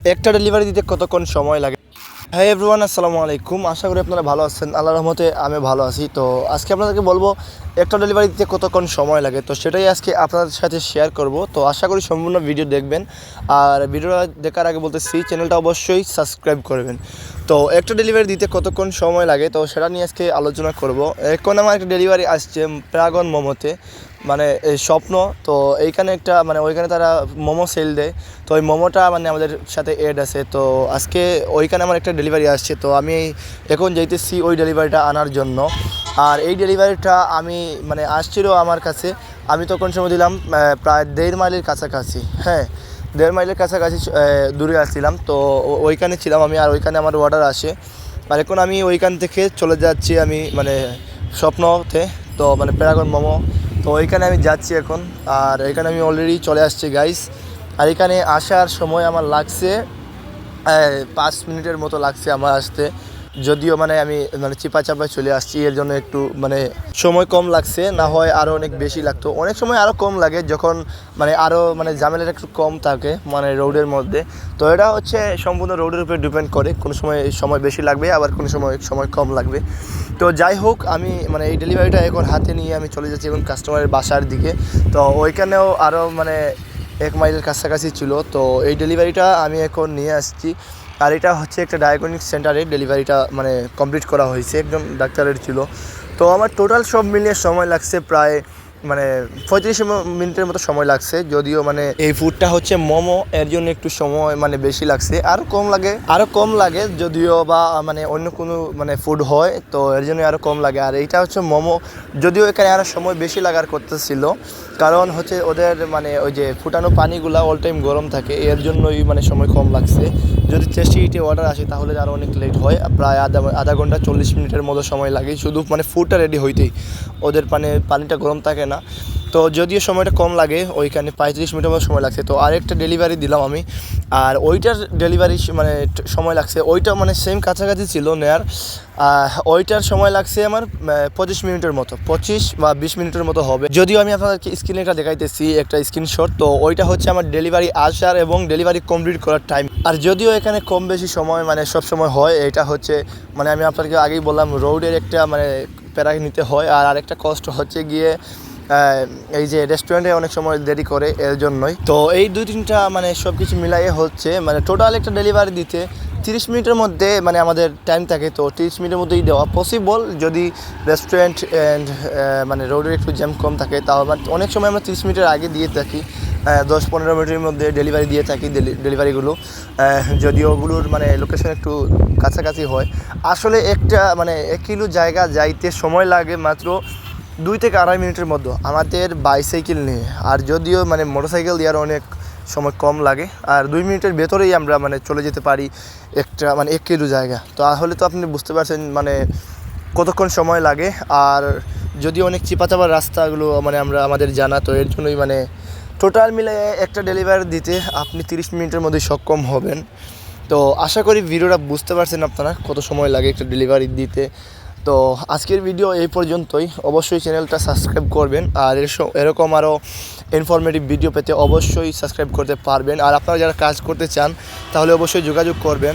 একটা ডেলিভারি দিতে কতক্ষণ সময় লাগে? হ্যাঁ এভরিওয়ান আসসালামু আলাইকুম। আশা করি আপনারা ভালো আছেন। আল্লাহ রহমতে আমি ভালো আছি। তো আজকে আপনাদেরকে বলব, একটা ডেলিভারি দিতে কতক্ষণ সময় লাগে? তো সেটাই আজকে আপনাদের সাথে শেয়ার করব। তো আশা করি সম্পূর্ণ ভিডিও দেখবেন। আর ভিডিওটা দেখার আগে বলতে বলতেছি চ্যানেলটা অবশ্যই সাবস্ক্রাইব করবেন। তো একটা ডেলিভারি দিতে কতক্ষণ সময় লাগে? তো সেটা নিয়ে আজকে আলোচনা করব। এখন আমার একটা ডেলিভারি আসছে প্রাগন মোমোতে মানে এই স্বপ্ন, তো এইখানে একটা মানে ওইখানে তারা মোমো সেল দেয়। তো ওই মোমোটা মানে আমাদের সাথে এড আছে। তো আজকে ওইখানে আমার একটা ডেলিভারি আসছে। তো আমি এখন যাইতেছি ওই ডেলিভারিটা আনার জন্য। আর এই ডেলিভারিটা আমি মানে আসছিল আমার কাছে। আমি তখন সময় দিলাম প্রায় দেড় মাইলের কাছাকাছি। হ্যাঁ দেড় মাইলের কাছাকাছি দূরে আসছিলাম। তো ওইখানে ছিলাম আমি আর ওইখানে আমার অর্ডার আসে। আর এখন আমি ওইখান থেকে চলে যাচ্ছি আমি মানে স্বপ্নতে। তো মানে প্যারাগন মোমো তো ওইখানে আমি যাচ্ছি এখন, আর এখানে আমি অলরেডি চলে আসছি গাইস আর এখানে আসার সময় আমার লাগছে পাঁচ মিনিটের মতো লাগছে আমার আসতে। যদিও মানে আমি মানে চিপা চাপায় চলে আসছি, এর জন্য একটু মানে সময় কম লাগছে, না হয় আরও অনেক বেশি লাগতো। অনেক সময় আরও কম লাগে, যখন মানে আরও মানে ঝামেলাটা একটু কম থাকে মানে রোডের মধ্যে। তো এটা হচ্ছে সম্পূর্ণ রোডের উপরে ডিপেন্ড করে, কোনো সময় সময় বেশি লাগবে, আবার কোনো সময় সময় কম লাগবে। তো যাই হোক, আমি মানে এই ডেলিভারিটা এখন হাতে নিয়ে আমি চলে যাচ্ছি এখন কাস্টমারের বাসার দিকে। তো ওইখানেও আরও মানে এক মাইলের কাছাকাছি ছিল, তো এই ডেলিভারিটা আমি এখন নিয়ে আসছি। আর এটা হচ্ছে একটা ডায়াগনিক সেন্টারে ডেলিভারিটা মানে কমপ্লিট করা হয়েছে একজন ডাক্তারের ছিল। তো আমার টোটাল সব মিলিয়ে সময় লাগছে প্রায় মানে পঁয়ত্রিশ মিনিটের মতো সময় লাগছে, যদিও মানে এই ফুডটা হচ্ছে মোমো, এর জন্য একটু সময় মানে বেশি লাগছে। আরও কম লাগে আরও কম লাগে যদিও বা মানে অন্য কোনো মানে ফুড হয়, তো এর জন্য আরও কম লাগে। আর এইটা হচ্ছে মোমো, যদিও এখানে আরও সময় বেশি লাগার করতেছিল, কারণ হচ্ছে ওদের মানে ওই যে ফুটানো পানিগুলা অল টাইম গরম থাকে, এর জন্যই মানে সময় কম লাগছে। যদি চেষ্টি ইটে অর্ডার আসে, তাহলে আরও অনেক লেট হয়। প্রায় আধা আধা ঘণ্টা চল্লিশ মিনিটের মতো সময় লাগে। শুধু মানে ফুডটা রেডি হইতেই। ওদের মানে পানিটা গরম থাকে না। তো যদিও সময়টা কম লাগে, ওইখানে পঁয়ত্রিশ মিনিটের মতো সময় লাগছে। তো আরেকটা ডেলিভারি দিলাম আমি, আর ওইটার ডেলিভারি মানে সময় লাগছে। ওইটা মানে সেম কাছাকাছি ছিল নেয়ার। ওইটার সময় লাগছে আমার পঁচিশ মিনিটের মতো। পঁচিশ বা বিশ মিনিটের মতো হবে। যদিও আমি আপনাদেরকে স্ক্রিনে একটা দেখাইতেছি, একটা স্ক্রিনশট তো ওইটা হচ্ছে আমার ডেলিভারি আসার এবং ডেলিভারি কমপ্লিট করার টাইম আর যদিও এখানে কম বেশি সময় মানে সব সময় হয়, এটা হচ্ছে মানে আমি আপনাকে আগেই বললাম রোডের একটা মানে প্যারা নিতে হয়। আর আরেকটা কষ্ট হচ্ছে গিয়ে এই যে রেস্টুরেন্টে অনেক সময় দেরি করে এর জন্যই তো এই দুই তিনটা মানে সব কিছু মিলাইয়ে হচ্ছে মানে টোটাল একটা ডেলিভারি দিতে তিরিশ মিনিটের মধ্যে মানে আমাদের টাইম থাকে। তো তিরিশ মিনিটের মধ্যেই দেওয়া পসিবল যদি রেস্টুরেন্ট অ্যান্ড মানে রোডের একটু জ্যাম কম থাকে, তাও অনেক সময় আমরা তিরিশ মিনিটের আগে দিয়ে থাকি দশ পনেরো মিনিটের মধ্যে ডেলিভারি দিয়ে থাকি ডেলিভারিগুলো যদিও ওগুলোর মানে লোকেশন একটু কাছাকাছি হয়। আসলে একটা মানে এক কিলো জায়গা যাইতে সময় লাগে মাত্র দুই থেকে আড়াই মিনিটের মধ্যে আমাদের বাইসাইকেল নিয়ে। আর যদিও মানে মোটরসাইকেল দেওয়ার অনেক সময় কম লাগে, আর দুই মিনিটের ভেতরেই আমরা মানে চলে যেতে পারি একটা মানে এক কিলো জায়গা। তাহলে তো আপনি বুঝতে পারছেন মানে কতক্ষণ সময় লাগে, আর যদি অনেক চিপাচাপা রাস্তাগুলো মানে আমরা আমাদের জানা, তো এর জন্যই মানে টোটাল মিলে একটা ডেলিভারি দিতে আপনি তিরিশ মিনিটের মধ্যে সক্ষম হবেন। তো আশা করি ভিডিওটা বুঝতে পারছেন আপনারা, কত সময় লাগে একটা ডেলিভারি দিতে। তো আজকের ভিডিও এই পর্যন্তই। অবশ্যই চ্যানেলটা সাবস্ক্রাইব করবেন, আর এরকম আরও ইনফরমেটিভ ভিডিও পেতে অবশ্যই সাবস্ক্রাইব করতে পারবেন। আর আপনারা যারা কাজ করতে চান, তাহলে অবশ্যই যোগাযোগ করবেন।